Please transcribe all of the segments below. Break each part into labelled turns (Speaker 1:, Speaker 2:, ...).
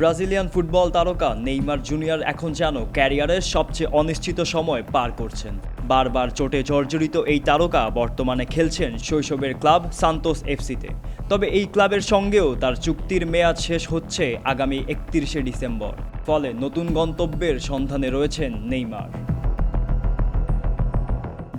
Speaker 1: Brazilian football তারকা Neymar junior এখন যেন ক্যারিয়ারের সবচেয়ে অনিশ্চিত সময় পার করছেন। বারবার চোটে জর্জরিত এই তারকা বর্তমানে খেলছেন শৈশবের ক্লাব সান্তোস এফসিতে। তবে এই ক্লাবের সঙ্গেও তার চুক্তির মেয়াদ শেষ হচ্ছে আগামী একত্রিশে ডিসেম্বর। ফলে নতুন গন্তব্যের সন্ধানে রয়েছেন নেইমার।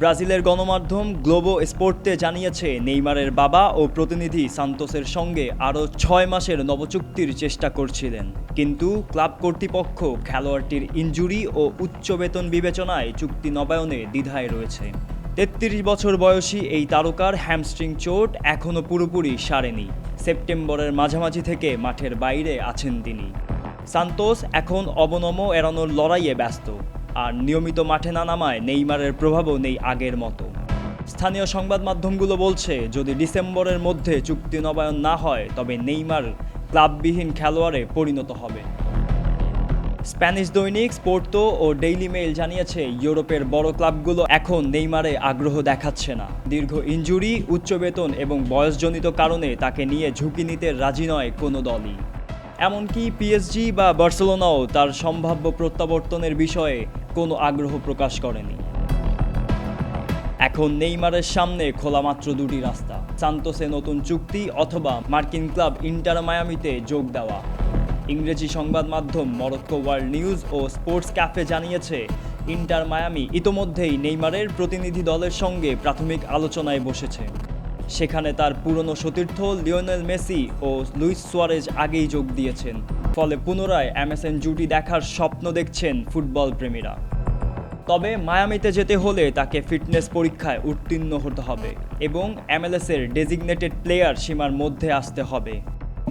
Speaker 1: ব্রাজিলের গণমাধ্যম গ্লোবো স্পোর্টতে জানিয়েছে, নেইমারের বাবা ও প্রতিনিধি সান্তোসের সঙ্গে আরও ছয় মাসের নবচুক্তির চেষ্টা করছিলেন। কিন্তু ক্লাব কর্তৃপক্ষ খেলোয়াড়টির ইনজুরি ও উচ্চ বেতন বিবেচনায় চুক্তি নবায়নে দ্বিধায় রয়েছে। তেত্রিশ বছর বয়সী এই তারকার হ্যামস্ট্রিং চোট এখনও পুরোপুরি সারেনি। সেপ্টেম্বরের মাঝামাঝি থেকে মাঠের বাইরে আছেন তিনি। সান্তোস এখন অবনম এড়ানোর লড়াইয়ে ব্যস্ত। আর নিয়মিত মাঠে না নামায় নেইমারের প্রভাবও নেই আগের মতো। স্থানীয় সংবাদ মাধ্যমগুলো বলছে, যদি ডিসেম্বরের মধ্যে চুক্তি নবায়ন না হয়, তবে নেইমার ক্লাববিহীন খেলোয়াড়ে পরিণত হবে। স্প্যানিশ দৈনিক, স্পোর্তো ও ডেইলি মেইল জানিয়েছে, ইউরোপের বড় ক্লাবগুলো এখন নেইমারে আগ্রহ দেখাচ্ছে না। দীর্ঘ ইনজুরি উচ্চ বেতন এবং বয়সজনিত কারণে তাকে নিয়ে ঝুঁকি নিতে রাজি নয় কোনো দলই। এমনকি পিএসজি বা বার্সেলোনাও তার সম্ভাব্য প্রত্যাবর্তনের বিষয়ে কোনো আগ্রহ প্রকাশ করেনি। এখন নেইমারের সামনে খোলা মাত্র দুটি রাস্তা, সান্তোসে নতুন চুক্তি অথবা মার্কিন ক্লাব ইন্টার মায়ামিতে যোগ দেওয়া। ইংরেজি সংবাদ মাধ্যম মরক্কো ওয়ার্ল্ড নিউজ ও স্পোর্টস ক্যাফে জানিয়েছে, ইন্টার মায়ামি ইতোমধ্যেই নেইমারের প্রতিনিধি দলের সঙ্গে প্রাথমিক আলোচনায় বসেছে। সেখানে তার পুরনো সতীর্থ লিওনেল মেসি ও লুইস সুয়ারেজ আগেই যোগ দিয়েছেন। ফলে পুনরায় এমএসএন জুটি দেখার স্বপ্ন দেখছেন ফুটবল প্রেমীরা। তবে মায়ামিতে যেতে হলে তাকে ফিটনেস পরীক্ষায় উত্তীর্ণ হতে হবে এবং এমএলএসের ডেজিগনেটেড প্লেয়ার সীমার মধ্যে আসতে হবে।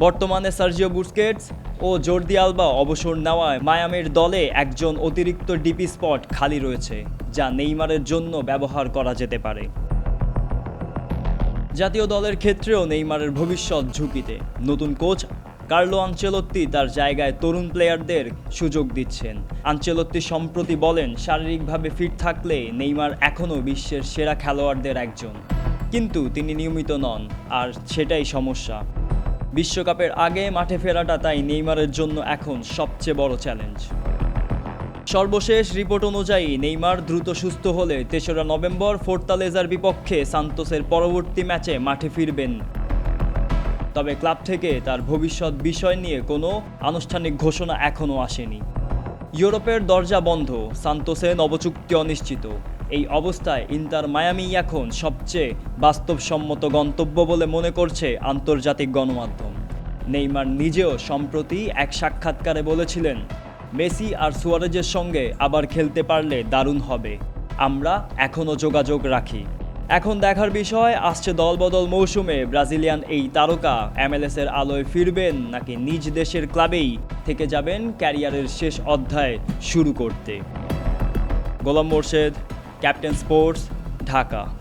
Speaker 1: বর্তমানে সার্জিও বুস্কেটস ও জর্দি আলবা অবসর নেওয়ায় মায়ামির দলে একজন অতিরিক্ত ডিপি স্পট খালি রয়েছে, যা নেইমারের জন্য ব্যবহার করা যেতে পারে। জাতীয় দলের ক্ষেত্রেও নেইমারের ভবিষ্যৎ ঝুঁকিতে। নতুন কোচ কার্লো আঞ্চেলত্তি তার জায়গায় তরুণ প্লেয়ারদের সুযোগ দিচ্ছেন। আঞ্চেলত্তি সম্প্রতি বলেন, শারীরিকভাবে ফিট থাকলে নেইমার এখনও বিশ্বের সেরা খেলোয়াড়দের একজন। কিন্তু তিনি নিয়মিত নন, আর সেটাই সমস্যা। বিশ্বকাপের আগে মাঠে ফেরাটা তাই নেইমারের জন্য এখন সবচেয়ে বড় চ্যালেঞ্জ। সর্বশেষ রিপোর্ট অনুযায়ী নেইমার দ্রুত সুস্থ হলে তেসরা নভেম্বর ফোর্তালেজার বিপক্ষে সান্তোসের পরবর্তী ম্যাচে মাঠে ফিরবেন। তবে ক্লাব থেকে তার ভবিষ্যৎ বিষয় নিয়ে কোনো আনুষ্ঠানিক ঘোষণা এখনও আসেনি। ইউরোপের দরজা বন্ধ, সান্তোসে নবচুক্তি অনিশ্চিত। এই অবস্থায় ইন্টার মায়ামি এখন সবচেয়ে বাস্তবসম্মত গন্তব্য বলে মনে করছে আন্তর্জাতিক গণমাধ্যম। নেইমার নিজেও সম্প্রতি এক সাক্ষাৎকারে বলেছিলেন মেসি আর সুয়ারেজের সঙ্গে আবার খেলতে পারলে দারুণ হবে। আমরা এখনও যোগাযোগ রাখি। এখন দেখার বিষয়, আসছে দলবদল মৌসুমে ব্রাজিলিয়ান এই তারকা। এমএলএসের আলোয় ফিরবেন নাকি নিজ দেশের ক্লাবেই থেকে যাবেন ক্যারিয়ারের শেষ অধ্যায় শুরু করতে? Golam Morshed, captain sports, Dhaka.